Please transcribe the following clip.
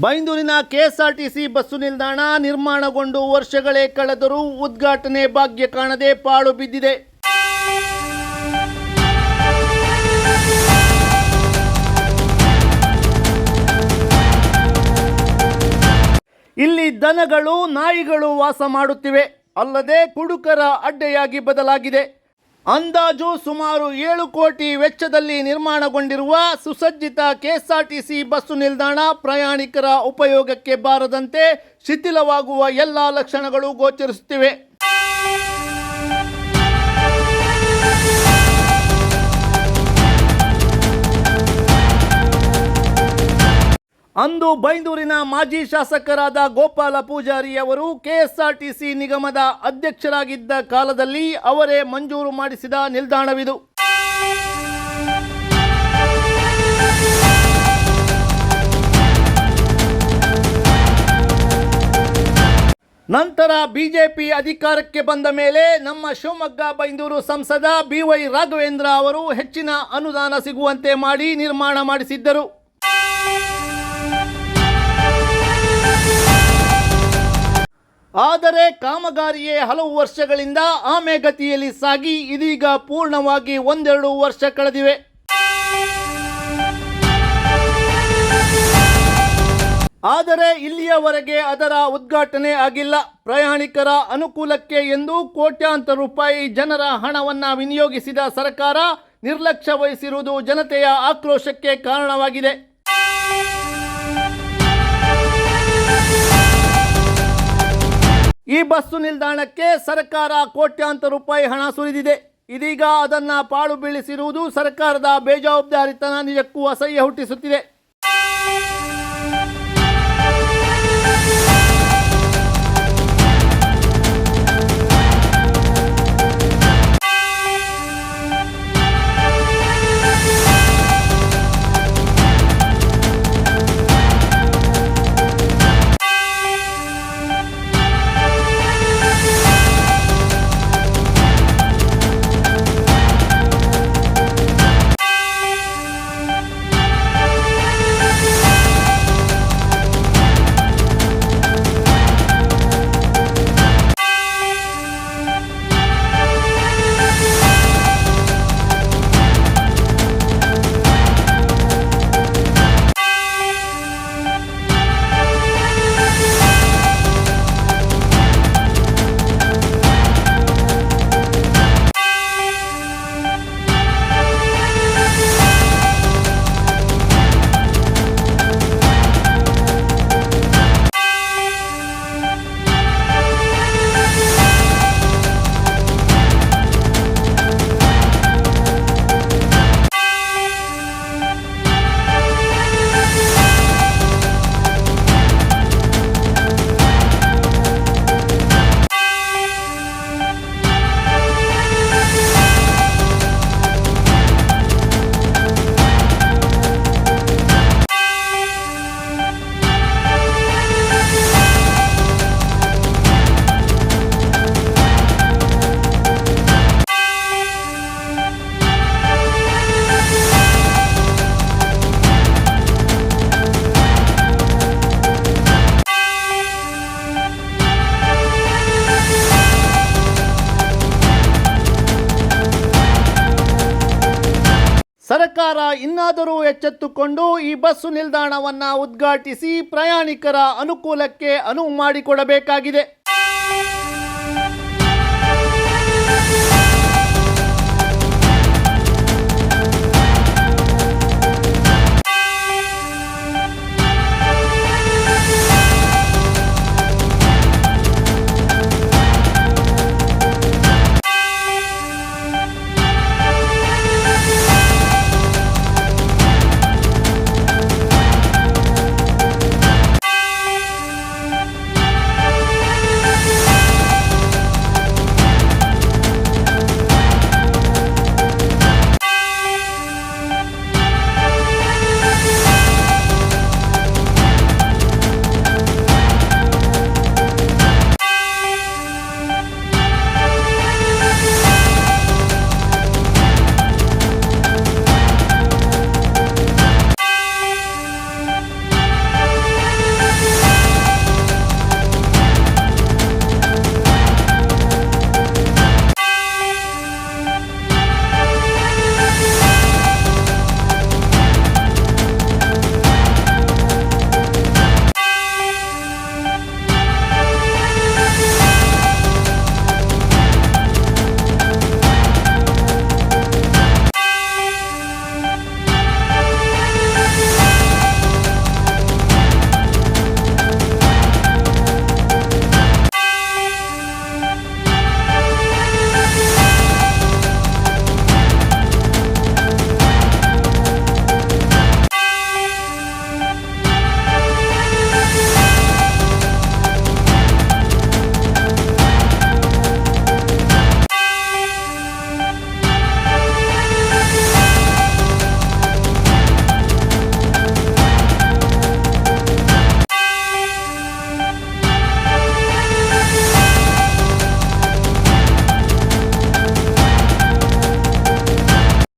ಬೈಂದೂರಿನ KSRTC bus ನಿಲ್ದಾಣ ನಿರ್ಮಾಣಗೊಂಡು ವರ್ಷಗಳೇ ಕಳೆದರೂ ಉದ್ಘಾಟನೆ ಭಾಗ್ಯ ಕಾಣದೆ ಪಾಳು ಬಿದ್ದಿದೆ. ಇಲ್ಲಿ ದನಗಳು, ನಾಯಿಗಳು ವಾಸ ಮಾಡುತ್ತಿವೆ. ಅಲ್ಲದೆ ಕುಡುಕರ ಅಡ್ಡೆಯಾಗಿ ಬದಲಾಗಿದೆ. ಅಂದಾಜು ಸುಮಾರು ಏಳು ಕೋಟಿ ವೆಚ್ಚದಲ್ಲಿ ನಿರ್ಮಾಣಗೊಂಡಿರುವ ಸುಸಜ್ಜಿತ ಕೆಎಸ್ಆರ್ಟಿಸಿ ಬಸ್ಸು ನಿಲ್ದಾಣ ಪ್ರಯಾಣಿಕರ ಉಪಯೋಗಕ್ಕೆ ಬಾರದಂತೆ ಶಿಥಿಲವಾಗುವ ಎಲ್ಲ ಲಕ್ಷಣಗಳು ಗೋಚರಿಸುತ್ತಿವೆ. ಅಂದು ಬೈಂದೂರಿನ ಮಾಜಿ ಶಾಸಕರಾದ ಗೋಪಾಲ ಪೂಜಾರಿ ಅವರು ಕೆಎಸ್ಆರ್ಟಿಸಿ ನಿಗಮದ ಅಧ್ಯಕ್ಷರಾಗಿದ್ದ ಕಾಲದಲ್ಲಿ ಅವರೇ ಮಂಜೂರು ಮಾಡಿಸಿದ ನಿಲ್ದಾಣವಿದು. ನಂತರ ಬಿಜೆಪಿ ಅಧಿಕಾರಕ್ಕೆ ಬಂದ ಮೇಲೆ ನಮ್ಮ ಶಿವಮೊಗ್ಗ, ಬೈಂದೂರು ಸಂಸದ ಬಿ ವೈ ರಾಘವೇಂದ್ರ ಅವರು ಹೆಚ್ಚಿನ ಅನುದಾನ ಸಿಗುವಂತೆ ಮಾಡಿ ನಿರ್ಮಾಣ ಮಾಡಿಸಿದ್ದರು. ಆದರೆ ಕಾಮಗಾರಿಯೇ ಹಲವು ವರ್ಷಗಳಿಂದ ಆಮೆಗತಿಯಲ್ಲಿ ಸಾಗಿ ಇದೀಗ ಪೂರ್ಣವಾಗಿ ಒಂದೆರಡು ವರ್ಷ ಕಳೆದಿವೆ. ಆದರೆ ಇಲ್ಲಿಯವರೆಗೆ ಅದರ ಉದ್ಘಾಟನೆ ಆಗಿಲ್ಲ. ಪ್ರಯಾಣಿಕರ ಅನುಕೂಲಕ್ಕೆ ಎಂದು ಕೋಟ್ಯಾಂತರ ರೂಪಾಯಿ ಜನರ ಹಣವನ್ನು ವಿನಿಯೋಗಿಸಿದ ಸರ್ಕಾರ ನಿರ್ಲಕ್ಷ್ಯ ವಹಿಸಿರುವುದು ಜನತೆಯ ಆಕ್ರೋಶಕ್ಕೆ ಕಾರಣವಾಗಿದೆ. ಈ ಬಸ್ಸು ನಿಲ್ದಾಣಕ್ಕೆ ಸರ್ಕಾರ ಕೋಟ್ಯಾಂತರ ರೂಪಾಯಿ ಹಣ ಸುರಿದಿದೆ. ಇದೀಗ ಅದನ್ನು ಪಾಳು ಬೀಳಿಸಿರುವುದು ಸರ್ಕಾರದ ಬೇಜವಾಬ್ದಾರಿತನ ನಿಜಕ್ಕೂ ಅಸಹ್ಯ ಹುಟ್ಟಿಸುತ್ತಿದೆ. ಸರ್ಕಾರ ಇನ್ನಾದರೂ ಎಚ್ಚೆತ್ತುಕೊಂಡು ಈ ಬಸ್ಸು ನಿಲ್ದಾಣವನ್ನು ಉದ್ಘಾಟಿಸಿ ಪ್ರಯಾಣಿಕರ ಅನುಕೂಲಕ್ಕೆ ಅನುವು ಮಾಡಿಕೊಡಬೇಕಾಗಿದೆ.